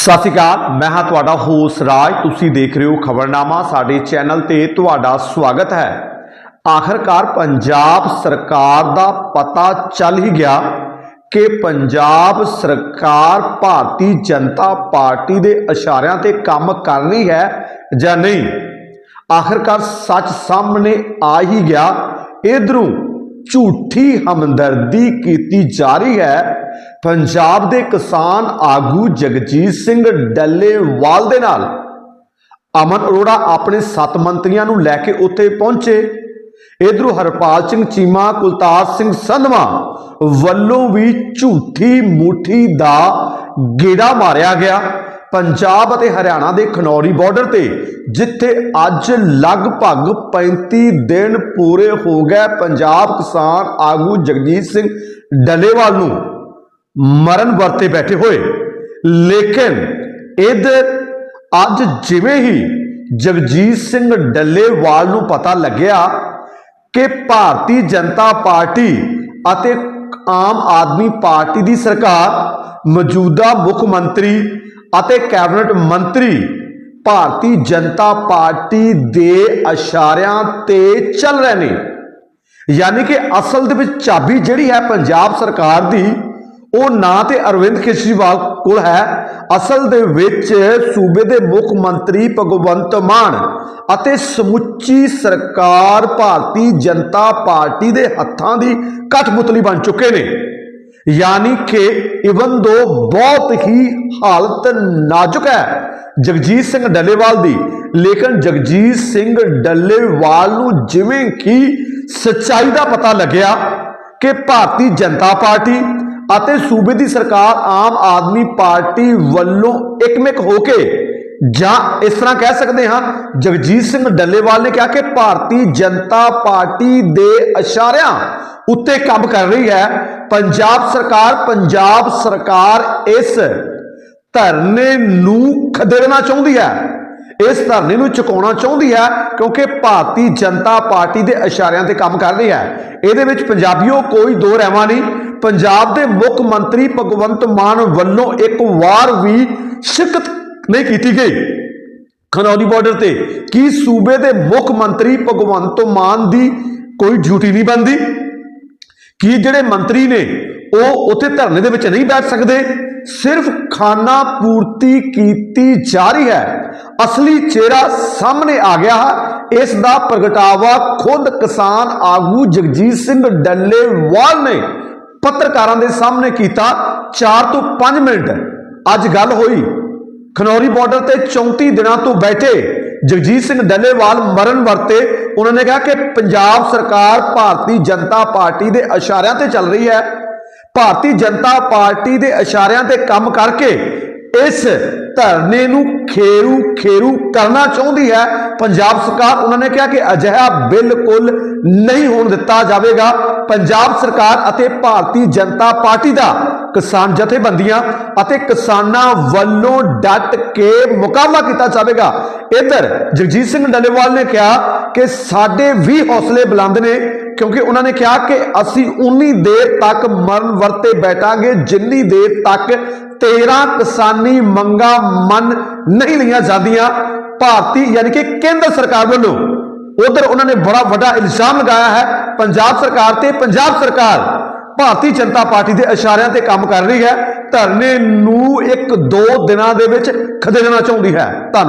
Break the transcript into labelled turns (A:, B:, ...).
A: ਸਤਿ ਸ਼੍ਰੀ ਅਕਾਲ, ਮੈਂ ਹਾਂ ਤੁਹਾਡਾ ਹੋਸ ਰਾਜ। ਤੁਸੀਂ ਦੇਖ ਰਹੇ ਹੋ ਖਬਰਨਾਮਾ, ਸਾਡੇ ਚੈਨਲ ਤੇ ਤੁਹਾਡਾ ਸਵਾਗਤ ਹੈ। ਆਖਰਕਾਰ ਪੰਜਾਬ ਸਰਕਾਰ ਦਾ ਪਤਾ ਚੱਲ ਹੀ ਗਿਆ ਕਿ ਪੰਜਾਬ ਸਰਕਾਰ ਭਾਰਤੀ ਜਨਤਾ ਪਾਰਟੀ ਦੇ ਇਸ਼ਾਰਿਆਂ ਤੇ ਕੰਮ ਕਰ ਰਹੀ ਹੈ ਜਾਂ ਨਹੀਂ। ਆਖਰਕਾਰ ਸੱਚ ਸਾਹਮਣੇ ਆ ਹੀ ਗਿਆ। ਇਧਰੋਂ ਝੂਠੀ ਹਮਦਰਦੀ ਕੀਤੀ ਜਾ ਰਹੀ ਹੈ। ਪੰਜਾਬ ਦੇ ਕਿਸਾਨ ਆਗੂ ਜਗਜੀਤ ਸਿੰਘ ਡੱਲੇਵਾਲ ਦੇ ਨਾਲ ਅਮਨ ਅਰੋੜਾ ਆਪਣੇ ਸੱਤ ਮੰਤਰੀਆਂ ਨੂੰ ਲੈ ਕੇ ਉੱਥੇ ਪਹੁੰਚੇ। ਇਧਰੋਂ ਹਰਪਾਲ ਸਿੰਘ ਚੀਮਾ, ਕੁਲਤਾਰ ਸਿੰਘ ਸੰਧਵਾ ਵੱਲੋਂ ਵੀ ਝੂਠੀ ਮੁਠੀ ਦਾ ਗੇੜਾ ਮਾਰਿਆ ਗਿਆ। ਪੰਜਾਬ ਅਤੇ ਹਰਿਆਣਾ ਦੇ ਖਨੌਰੀ ਬਾਰਡਰ ਤੇ, ਜਿੱਥੇ ਅੱਜ ਲਗਭਗ 35 ਦਿਨ ਪੂਰੇ ਹੋ ਗਏ ਪੰਜਾਬ ਕਿਸਾਨ ਆਗੂ ਜਗਜੀਤ ਸਿੰਘ ਡੱਲੇਵਾਲ ਨੂੰ ਮਰਨ ਵਰਤੇ ਬੈਠੇ ਹੋਏ। ਲੇਕਿਨ ਇਧਰ ਅੱਜ ਜਿਵੇਂ ਹੀ ਜਗਜੀਤ ਸਿੰਘ ਡੱਲੇਵਾਲ ਨੂੰ ਪਤਾ ਲੱਗਿਆ ਕਿ ਭਾਰਤੀ ਜਨਤਾ ਪਾਰਟੀ ਅਤੇ ਆਮ ਆਦਮੀ ਪਾਰਟੀ ਦੀ ਸਰਕਾਰ ਮੌਜੂਦਾ ਮੁੱਖ ਮੰਤਰੀ ਅਤੇ ਕੈਬਨਿਟ ਮੰਤਰੀ ਭਾਰਤੀ ਜਨਤਾ ਪਾਰਟੀ ਦੇ ਇਸ਼ਾਰਿਆਂ ਤੇ ਚੱਲ ਰਹੇ ਨੇ। ਯਾਨੀ ਕਿ ਅਸਲ ਦੇ ਵਿੱਚ ਚਾਬੀ ਜਿਹੜੀ ਹੈ ਪੰਜਾਬ ਸਰਕਾਰ ਦੀ, ਉਹ ਨਾ ਤੇ ਅਰਵਿੰਦ ਕੇਜਰੀਵਾਲ ਕੋਲ ਹੈ। ਅਸਲ ਦੇ ਵਿੱਚ ਸੂਬੇ ਦੇ ਮੁੱਖ ਮੰਤਰੀ ਭਗਵੰਤ ਮਾਨ ਅਤੇ ਸਮੁੱਚੀ ਸਰਕਾਰ ਭਾਰਤੀ ਜਨਤਾ ਪਾਰਟੀ ਦੇ ਹੱਥਾਂ ਦੀ ਕਠਪੁਤਲੀ ਬਣ ਚੁੱਕੇ ਨੇ। ਯਾਨੀ ਕਿ ਇਵਨ ਦੋ ਬਹੁਤ ਹੀ ਹਾਲਤ ਨਾਜ਼ੁਕ ਹੈ ਜਗਜੀਤ ਸਿੰਘ ਡੱਲੇਵਾਲ ਦੀ, ਲੇਕਿਨ ਜਗਜੀਤ ਸਿੰਘ ਡੱਲੇਵਾਲ ਨੂੰ ਜਿਵੇਂ ਕਿ ਸੱਚਾਈ ਦਾ ਪਤਾ ਲੱਗਿਆ ਕਿ ਭਾਰਤੀ ਜਨਤਾ ਪਾਰਟੀ ਅਤੇ ਸੂਬੇ ਦੀ ਸਰਕਾਰ ਆਮ ਆਦਮੀ ਪਾਰਟੀ ਵੱਲੋਂ ਇੱਕਮਿਕ ਹੋ ਕੇ ਜਾਂ ਇਸ ਤਰ੍ਹਾਂ ਕਹਿ ਸਕਦੇ ਹਾਂ, ਜਗਜੀਤ ਸਿੰਘ ਡੱਲੇਵਾਲ ਨੇ ਕਿਹਾ ਕਿ ਭਾਰਤੀ ਜਨਤਾ ਪਾਰਟੀ ਦੇ ਇਸ਼ਾਰਿਆਂ ਉੱਤੇ ਕੰਮ ਕਰ ਰਹੀ ਹੈ ਪੰਜਾਬ ਸਰਕਾਰ ਪੰਜਾਬ ਸਰਕਾਰ ਇਸ ਧਰਨੇ ਨੂੰ ਖਦੇੜਨਾ ਚਾਹੁੰਦੀ ਹੈ। ਇਸ ਧਰਨੇ ਨੂੰ ਚੁਕਾਉਣਾ ਚਾਹੁੰਦੀ ਹੈ ਕਿਉਂਕਿ ਭਾਰਤੀ ਜਨਤਾ ਪਾਰਟੀ ਦੇ ਇਸ਼ਾਰਿਆਂ ਤੇ ਕੰਮ ਕਰ ਰਹੀ ਹੈ। ਇਹਦੇ ਵਿੱਚ ਪੰਜਾਬੀਓ ਕੋਈ ਦੋ ਰਹਿਵਾ ਨਹੀਂ। ਪੰਜਾਬ ਦੇ ਮੁੱਖ ਮੰਤਰੀ ਭਗਵੰਤ ਮਾਨ ਵੱਲੋਂ ਇੱਕ ਵਾਰ ਵੀ ਸ਼ਿਰਕਤ ਨਹੀਂ ਕੀਤੀ ਗਈ। ਖਨੌਰੀ ਬਾਰਡਰ ਤੇ ਕੀ ਸੂਬੇ ਦੇ ਮੁੱਖ ਮੰਤਰੀ ਭਗਵੰਤ ਮਾਨ ਦੀ ਕੋਈ ਡਿਊਟੀ ਨਹੀਂ ਬਣਦੀ? ਕੀ ਜਿਹੜੇ ਮੰਤਰੀ ਨੇ, ਉਹ ਉੱਥੇ ਧਰਨੇ ਦੇ ਵਿੱਚ ਨਹੀਂ ਬੈਠ ਸਕਦੇ। ਸਿਰਫ ਖਾਨਾ ਪੂਰਤੀ ਕੀਤੀ ਜਾ ਰਹੀ ਹੈ। ਅਸਲੀ ਚਿਹਰਾ ਸਾਹਮਣੇ ਆ ਗਿਆ। ਹੈ ਇਸ ਦਾ ਪ੍ਰਗਟਾਵਾ ਖੁਦ ਕਿਸਾਨ ਆਗੂ ਜਗਜੀਤ ਸਿੰਘ ਡੱਲੇਵਾਲ ਨੇ ਪੱਤਰਕਾਰਾਂ ਦੇ ਸਾਹਮਣੇ ਕੀਤਾ। 4 ਤੋਂ 5 ਮਿੰਟ। ਅੱਜ ਗੱਲ ਹੋਈ। ਖਨੌਰੀ ਬਾਰਡਰ ਤੇ 34 ਦਿਨਾਂ ਤੋਂ ਬੈਠੇ ਜਗਜੀਤ ਸਿੰਘ ਡੱਲੇਵਾਲ ਮਰਨ ਵਰਤੇ ਉਹਨਾਂ ਨੇ ਕਿਹਾ ਕਿ ਪੰਜਾਬ ਸਰਕਾਰ ਭਾਰਤੀ ਜਨਤਾ ਪਾਰਟੀ ਦੇ ਇਸ਼ਾਰਿਆਂ ਤੇ ਚੱਲ ਰਹੀ ਹੈ। ਭਾਰਤੀ ਜਨਤਾ ਪਾਰਟੀ ਦੇ ਇਸ਼ਾਰਿਆਂ ਤੇ ਕੰਮ ਕਰਕੇ ਇਸ ਧਰਨੇ ਨੂੰ ਖੇਰੂ ਖੇਰੂ ਕਰਨਾ ਚਾਹੁੰਦੀ ਹੈ। ਪੰਜਾਬ ਸਰਕਾਰ, ਉਹਨਾਂ ਨੇ ਕਿਹਾ ਕਿ ਅਜਿਹਾ ਬਿਲਕੁਲ ਨਹੀਂ ਹੋਣ ਦਿੱਤਾ ਜਾਵੇਗਾ। ਪੰਜਾਬ ਸਰਕਾਰ ਅਤੇ ਭਾਰਤੀ ਜਨਤਾ ਪਾਰਟੀ ਦਾ ਕਿਸਾਨ ਜਥੇਬੰਦੀਆਂ ਅਤੇ ਕਿਸਾਨਾਂ ਵੱਲੋਂ ਡਟ ਕੇ ਮੁਕਾਬਲਾ ਕੀਤਾ ਜਾਵੇਗਾ। ਇਧਰ ਜਗਜੀਤ ਸਿੰਘ ਡੱਲੇਵਾਲ ਨੇ ਕਿਹਾ ਕਿ ਸਾਡੇ ਵੀ ਹੌਸਲੇ ਬੁਲੰਦ ਨੇ, ਕਿਉਂਕਿ ਉਹਨਾਂ ਨੇ ਕਿਹਾ ਕਿ ਅਸੀਂ ਉਨੀ ਦੇਰ ਤੱਕ ਮਰਨ ਵਰਤੇ ਬੈਠਾਂਗੇ, ਜਿੰਨੀ ਦੇਰ ਤੱਕ 13 ਕਿਸਾਨੀ ਮੰਗਾਂ ਮੰਨ ਨਹੀਂ ਲਈਆਂ ਜਾਂਦੀਆਂ। ਭਾਰਤੀ ਯਾਨੀ ਕਿ ਕੇਂਦਰ ਸਰਕਾਰ ਵੱਲੋਂ ਉਧਰ ਉਹਨਾਂ ਨੇ ਬੜਾ ਵੱਡਾ ਇਲਜ਼ਾਮ ਲਗਾਇਆ ਹੈ, ਪੰਜਾਬ ਸਰਕਾਰ ਤੇ ਪੰਜਾਬ ਸਰਕਾਰ ਭਾਰਤੀ ਜਨਤਾ ਪਾਰਟੀ ਦੇ ਇਸ਼ਾਰਿਆਂ ਤੇ ਕੰਮ ਕਰ ਰਹੀ ਹੈ। ਧਰਨੇ ਨੂੰ ਇੱਕ ਦੋ ਦਿਨਾਂ ਦੇ ਵਿੱਚ ਖਦੇੜਨਾ ਚਾਹੁੰਦੀ ਹੈ। ਧੰਨਵਾਦ।